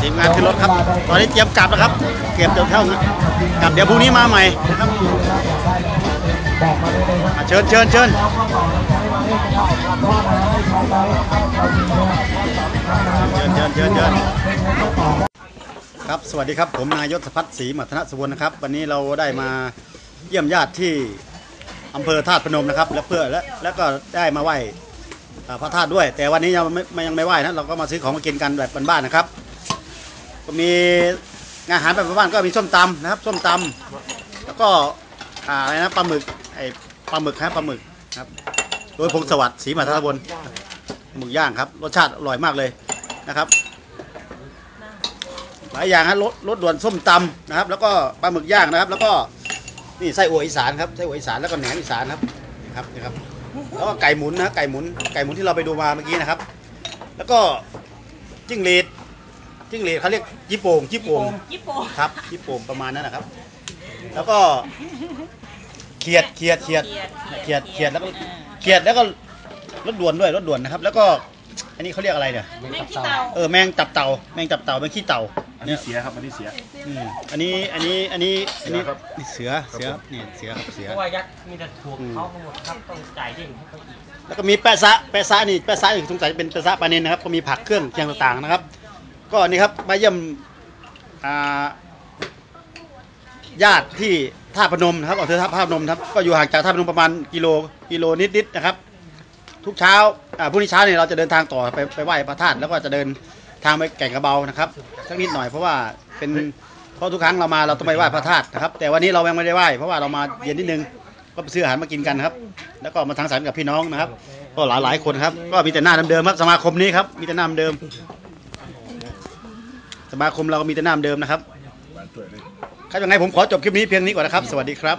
ทีมงานขึ้นรถครับ ตอนนี้เตรียมกลับแล้วครับ เก็บเดี๋ยวเท่ากลับเดี๋ยวพรุ่งนี้มาใหม่นะครับเชิญเชิญเชิญเชิญเชิญเชิญเชิญครับสวัสดีครับผมนายศพัฒน์ศรีมัทนสุวรรณนะครับ วันนี้เราได้มาเยี่ยมญาติที่อำเภอธาตุพนมนะครับ และเพื่อและแล้วก็ได้มาไหว้พระธาตุด้วย แต่วันนี้ยังไม่ไม่ยังไม่ไหว้นะเราก็มาซื้อของมากินกันแบบบ้านๆนะครับ ก็มีอาหารแบบบ้านๆก็มีส้มตำนะครับส้มตำแล้วก็อ่าอะไรนะปลาหมึกไอปลาหมึกครับปลาหมึกครับ โดยพงศวัสดิ์ศรีมาทบนหมึกย่างครับรสชาติอร่อยมากเลยนะครับ หลายอย่างฮะรสรสด่วนส้มตำนะครับ แล้วก็ปลาหมึกย่างนะครับ แล้วก็นี่ไส้อั่วอีสานครับไส้อั่วอีสานแล้วก็แหนมอีสานครับนี่ครับนี่ครับ แล้วก็ไก่หมุนนะไก่หมุนไก่หมุนที่เราไปดูมาเมื่อกี้นะครับ แล้วก็จิ้งหรีด จิ้งหรีดเขาเรียกญี่ปุ่งญี่ปุ่งญี่ปุ่นครับญี่ปุ่งประมาณนั้นนะครับ แล้วก็เขียดเขียดเขียดเขียดเขียดแล้วก็เขียดแล้วก็รถด่วนด้วยรถด่วนนะครับ แล้วก็ อันนี้เขาเรียกอะไรเนี่ยแม่งขี้เตาเออแมงตับเต่าแมงตับเต่าแมงขี้เต่าอันนี้เสียครับอันนี้เสีย อืมอันนี้อันนี้อันนี้อันนี้เสือครับ นี่เสือเสือครับนี่เสือครับเสือ เพราะว่ายักษ์มีแต่ถูกเขาหมดครับต้องจ่ายเด้งให้เขาอีกแล้วก็มีแปะซะแปะซะนี่แปะซะนี่สงสัยเป็นแปะซะปลาเนนนะครับก็มีผักเครื่องเคียงต่างๆนะครับ ก็นี่ครับมาเยี่ยมญาติที่ท่าพนมนะครับอำเภอท่าพนมครับก็อยู่ห่างจากท่าพนมประมาณกิโลกิโลนิดๆนะครับ ทุกเช้าพรุ่งนี้เช้าเนี่ยเราจะเดินทางต่อไปไปไหว้พระธาตุแล้วก็จะเดินทางไปแก่งกระเบานะครับสักนิดหน่อยเพราะว่าเป็นเพราะทุกครั้งเรามาเราต้องไปไหว้พระธาตุนะครับ แต่วันนี้เรายังไม่ได้ไหว้เพราะว่าเรามาเย็นนิดนึงก็ไปซื้ออาหารมากินกันครับ แล้วก็มาทางสรรกับพี่น้องนะครับ ก็หลายหลายคนครับ ก็มีแต่หน้าเดิมๆครับสมาคมนี้ครับมีแต่หน้าเดิม มาคมเราก็มีแต่น้าเดิมนะครับครับยังไงผมขอจบคลิปนี้เพียงนี้ก่อนนะครับ สวัสดีครับ